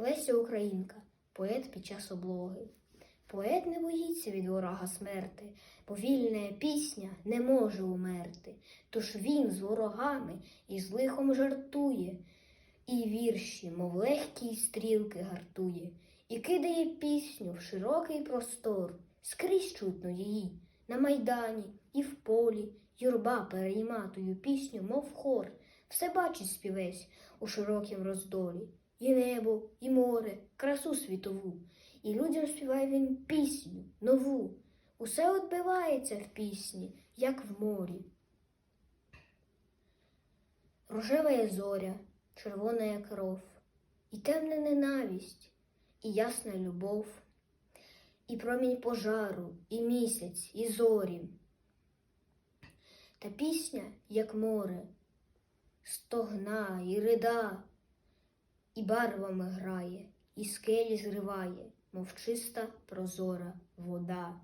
Леся Українка, поет під час облоги. Поет не боїться від ворога смерти, бо вільна пісня не може умерти. Тож він з ворогами і з лихом жартує, і вірші, мов легкі стрілки гартує, і кидає пісню в широкий простор, скрізь чутно її, на майдані і в полі, юрба перейма тую пісню, мов хор, все бачить співець у широкім роздолі, і небо, і море, красу світову, і людям співає він пісню нову. Усе відбивається в пісні, як в морі. Рожева є зоря, червона є кров, і темна ненависть, і ясна любов, і промінь пожару, і місяць, і зорі. Та пісня, як море, стогна і рида, і барвами грає, і скелі зриває, мов чиста прозора вода.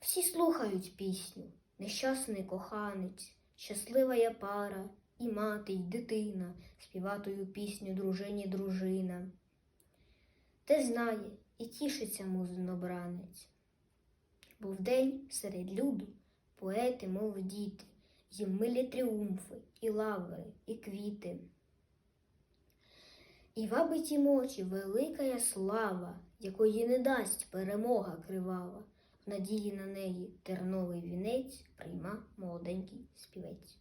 Всі слухають пісню, нещасний коханець, щаслива я пара, і мати, й дитина, співатою пісню дружині дружина. Те знає і тішиться музинобранець. Бо вдень серед люду поети, мов діти, їм милі тріумфи, і лаври, і квіти. І вабить їм очі великая слава, якої не дасть перемога кривава. В надії на неї терновий вінець прийма молоденький співець.